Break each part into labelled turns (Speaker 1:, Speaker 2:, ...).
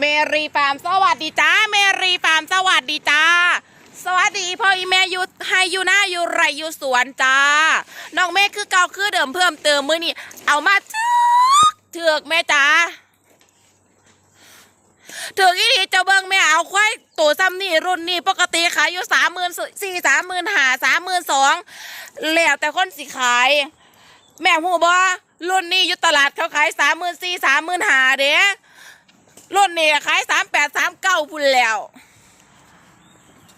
Speaker 1: เมรีฟาร์มสวัสดีจ้าเมรีฟาร์มสวัสดีจ้า สวัสดีพ่ออีแม่ยูให้ยูหน้าอยูไรอยูสวนจ้าน้องเมฆคือเก่าคือเดิมเพิ่มเติมมือนี่เอามาจึ๊กเถือกแม่จ้าเถือกอีทีเจ้าเบิ้งแม่เอาควายตัวซ้ำนี่รุ่นนี่ปกติขายอยู่สามหมื่นสี่สามหมื่นห้าสามหมื่นสองแล้วแต่คนสิขาย แม่หูบอรุ่นนี้อยู่ตลาดเขาขายสามหมื่นสี่สามหมื่นห้าเด้ รุ่นนี้ขายสามแปดสามเก้าพุ่นแล้ว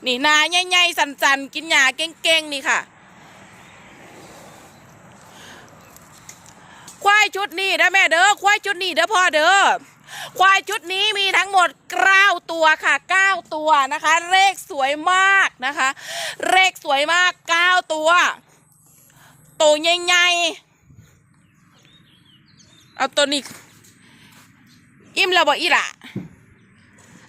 Speaker 1: นี่นาใหญ่ๆสันๆ กินหญ้าเก่งๆ นี่ค่ะ ควายชุดนี้นะแม่เด้อควายชุดนี้เด้อพ่อเด้อควายชุดนี้มีทั้งหมดเก้าตัวค่ะเก้าตัวนะคะ เลขสวยมากนะคะ เลขสวยมากเก้าตัวตัวใหญ่ๆเอาตัวนี้ อิ่มแล้วบ่อีหละ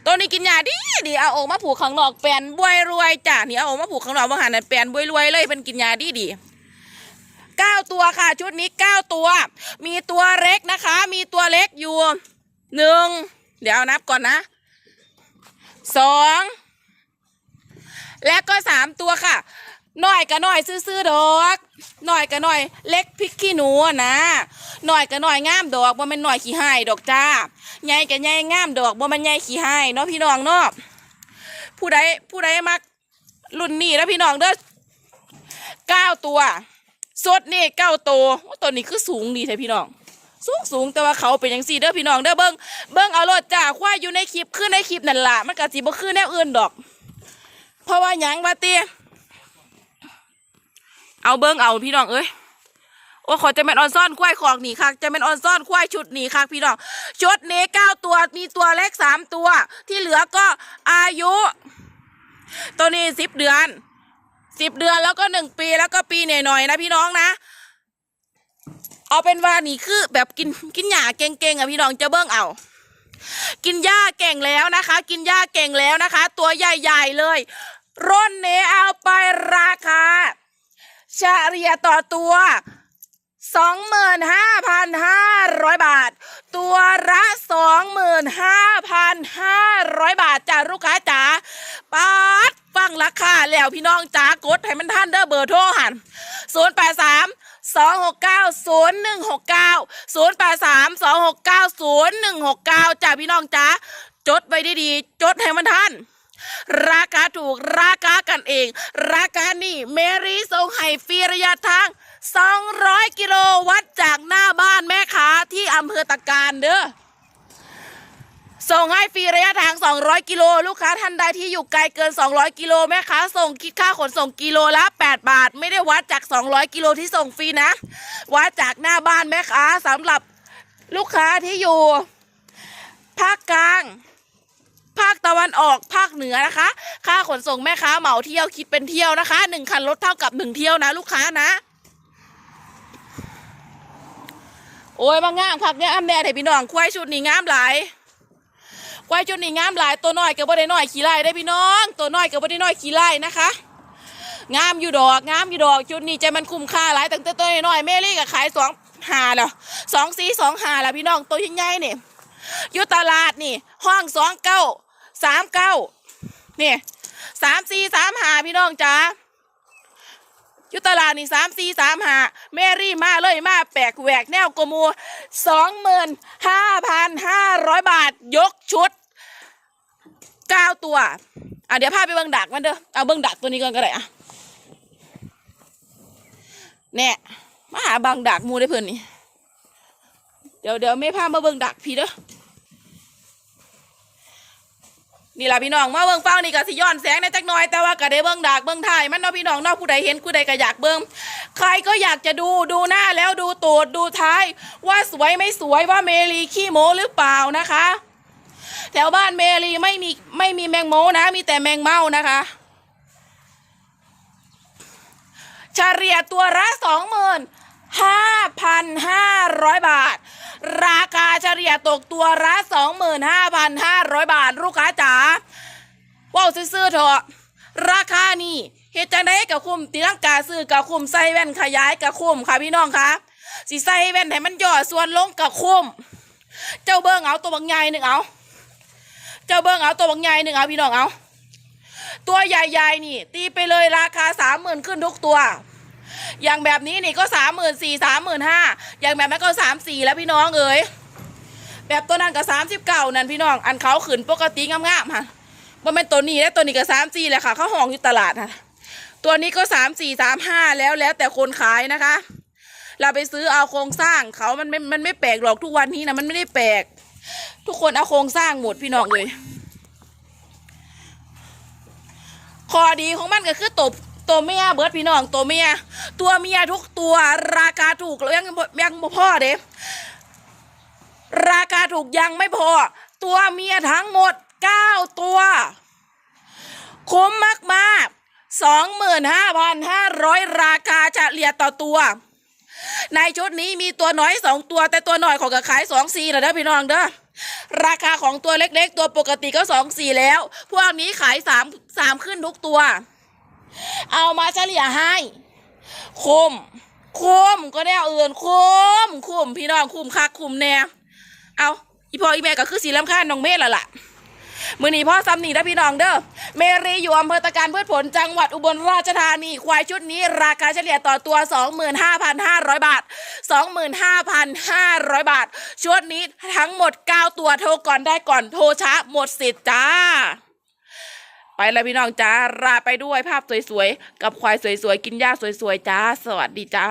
Speaker 1: ตัวนี้กินยาดีดีเอาออกมาผูกข้างนอกแปนบวยรวยจ้ะนี่เอาออกมาผูกข้างนอกว่าหันนั่นแปนบวยรวยเลยเป็นกินยาดีดีเก้าตัวค่ะชุดนี้เก้าตัว มีตัวเล็กนะคะ มีตัวเล็กอยู่หนึ่งเดี๋ยวนับก่อนนะสองและก็สามตัวค่ะ น่อยกับหน่อยซื่อๆดอกหน่อยกับหน่อยเล็กพริกขี้หนูนะหน่อยกับหน่อยงามดอกว่ามันหน่อยขี้หายดอกจ้าใหญ่กับใหญ่งามดอกว่ามันใหญ่ขี้หายเนาะพี่น้องเนาะผู้ใดผู้ใดมักรุ่นนี้แล้วพี่น้องเด้อเก้าตัวสดนี่เก้าตัวโอ้ตัวนี้คือสูงดีแท้พี่น้อง สูงสูงแต่ว่าเขาเป็นอย่างสี่เด้อพี่น้องเด้อเบิ้งเบิ้งเอารถจ้าควายอยู่ในคลิปขึ้นในคลิปนั่นล่ะมันกะสิบ่ขึ้นแนวอื่นดอก เพราะว่าหยังว่าเตี้ย เอาเบิ้งเอาพี่น้องเอ้ยโอ้ขอจะเป็นออนซ่อนควายขอกหนีคักจะเป็นออนซ่อนควายชุดหนีคักพี่น้องชุดนี้เก้าตัวมีตัวเล็กสามตัว ที่เหลือก็อายุ ตัวนี้สิบเดือนสิบเดือนแล้วก็หนึ่งปีแล้วก็ปีหน่อยๆนะพี่น้องนะ เอาเป็นว่านี่คือแบบกินกินหญ้าเก่งๆอะพี่น้องจะเบิ้งเอา กินหญ้าเก่งแล้วนะคะ กินหญ้าเก่งแล้วนะคะ ตัวใหญ่ๆเลย ร่นเนี้เอาไปราคา เฉลี่ยต่อตัวสองหมื่นห้าพันห้าร้อยบาท ตัวละสองหมื่นห้าพันห้าร้อยบาทจ้าลูกค้าจ๋าปัดฟังราคาแล้วพี่น้องจ๋ากดให้มันท่านเด้อเบอร์โทรหันศูนย์แปดสามสองหกเก้าศูนย์หนึ่งหกเก้าศูนย์แปดสามสองหกเก้าศูนย์หนึ่งหกเก้าจ้าพี่น้องจ้าจดไว้ดีๆจดให้มันทัน ราคาถูกราคากันเอง ราคานี่เมรีส่งให้ฟรีระยะทาง 200 กิโลวัดจากหน้าบ้านแม่ค้าที่อำเภอตะการเด้อส่งให้ฟรีระยะทาง 200 กิโล ลูกค้าท่านใดที่อยู่ไกลเกิน 200 กิโลแม่ค้าส่งคิดค่าขนส่งกิโลละ 8 บาท ไม่ได้วัดจาก 200 กิโลที่ส่งฟรีนะ วัดจากหน้าบ้านแม่ค้าสำหรับลูกค้าที่อยู่ภาคกลาง ภาคตะวันออกภาคเหนือนะคะ ค่าขนส่งแม่ค้าเหมาเที่ยวคิดเป็นเที่ยวนะคะหนึ่งคันรถเท่ากับหนึ่งเที่ยวนะลูกค้านะ โอ้ยบางงามคักเนี่ยอ้ำแดดให้พี่น้องควายชุดนี้งามหลายควายชุดนี้งามหลายตัวน้อยกับบ่ได้น้อยขี้ไล่ได้พี่น้อง ตัวน้อยกับบ่ได้น้อยขี้ไล่นะคะงามอยู่ดอกงามอยู่ดอกชุดนี้ใจมันคุ้มค่าหลายตั้งแต่ตัวน้อยเมลี่ก็ขายสองหาแล้วสองสีสองหาแล้วพี่น้องตัวใหญ่ๆนี่อยู่ตลาดนี่ ห้องสองเก้า สามเก้านี่สามสี่สามหาพี่น้องจ้าอยู่ตลาดนี่สามสี่สามหาเมรี่มาเลยมาแปลกแหวกแนวกมูสองหมื่นห้าพันห้าร้อยบาทยกชุดเก้าตัวอะเดี๋ยวพาไปเบิ่งดักมันเด้อเอาเบิ่งดักตัวนี้ก่อนก็ได้อะเนี่ยมาหาบางดักมูได้เพิ่นนี่เดี๋ยวเดี๋ยวไม่พามาเบิ่งดักพี่เด้อ นี่ล่ะพี่น้องมาเบิ่งเฝ้านี่ก็สิย้อนแสงในจักหน่อยแต่ว่าก็ได้เบิ่งดักเบิ่งถ่ายมันเนาะพี่น้องเนาะผู้ใดเห็นผู้ใดก็อยากเบิ่งใครก็อยากจะดูดูหน้าแล้วดูตูดดูท้าย ว่าสวยไม่สวยว่าเมลีขี้โมหรือเปล่านะคะ แถวบ้านเมลีไม่มีไม่มีแมงโมนะ มีแต่แมงเม่านะคะเฉลี่ยตัวละสองหมื่นห้าพันห้าร้อยบาท ราคาเฉลี่ยตกตัวละสองหมื่นห้าพันห้าร้อยบาท ลูกค้าจ๋าว้าวซื้อเถอะ ราคานี่เฮ็ดจังไดกับคุ้มตีลังกาซื้อกับคุ้มใส่แว่นขยายกับคุ้มค่ะพี่น้องคะสิใส่แว่นให้มันย่อส่วนลงกับคุ้มเจ้าเบิ้งเอาตัวบางใหญ่หนึ่งเอาเจ้าเบิ้งเอาตัวบางใหญ่หนึ่งเอาพี่น้องเอาตัวใหญ่ๆนี่ ตีไปเลยราคาสามหมื่นขึ้นทุกตัว อย่างแบบนี้นี่ก็สามหมื่นสี่สามหมื่นห้าอย่างแบบนั้นก็สามสี่แล้วพี่น้องเอ๋ยแบบตัวนั้นก็สามสิบเก้านั่นพี่น้อง อันเขาขืนปกติงามๆค่ะว่าเป็นตัวนี้และตัวนี้ก็สามสี่แหละค่ะเขาห้องอยู่ตลาดค่ะตัวนี้ก็สามสี่สามห้าแล้วแล้วแต่คนขายนะคะ เราไปซื้อเอาโครงสร้างเขามันไม่มันไม่แปลกหรอกทุกวันนี้นะมันไม่ได้แปลก ทุกคนเอาโครงสร้างหมดพี่น้องเลยข้อดีของมันก็คือตบ ตัวเมียเบิร์ดพี่น้องตัวเมียตัวเมียทุกตัวราคาถูกแล้วยังบ่ยังบ่พอเด้ราคาถูกยังไม่พอ ตัวเมียทั้งหมดเก้าตัวคุ้มมากๆสองหมื่นห้าพันห้าร้อยราคาเฉลี่ยต่อตัว ในชุดนี้มีตัวน้อยสองตัวแต่ตัวหน่อยของก็ขายสองสี่นะเด้อพี่น้องเด้อราคาของตัวเล็กๆ ตัวปกติก็สองสี่แล้ว พวกนี้ขายสามสามขึ้นทุกตัว เอามาเฉลี่ยให้คุมคุ้มก็ได้เอาอื่นคุ้มคุ้มพี่น้องคุ้มคักคุ้มแน่เอาอีพ่ออีแม่ก็คือสีลำค่าน้องเมฆและล่ะมือนีพ่อซ้ำหนีนะพี่น้องเด้อเมรีอยู่อำเภอตะการพืชผลจังหวัดอุบลราชธานีควายชุดนี้ ราคาเฉลี่ยต่อตัว 25,500 บาท 25,500 บาท ชุดนี้ทั้งหมด 9 ตัวโทรก่อนได้ก่อนโทรช้าหมดสิทธิ์จ้า ไปแล้วพี่น้องจ้าลาไปด้วยภาพสวยๆ กับควายสวยๆ กินหญ้าสวยๆ จ้า สวัสดีจ้า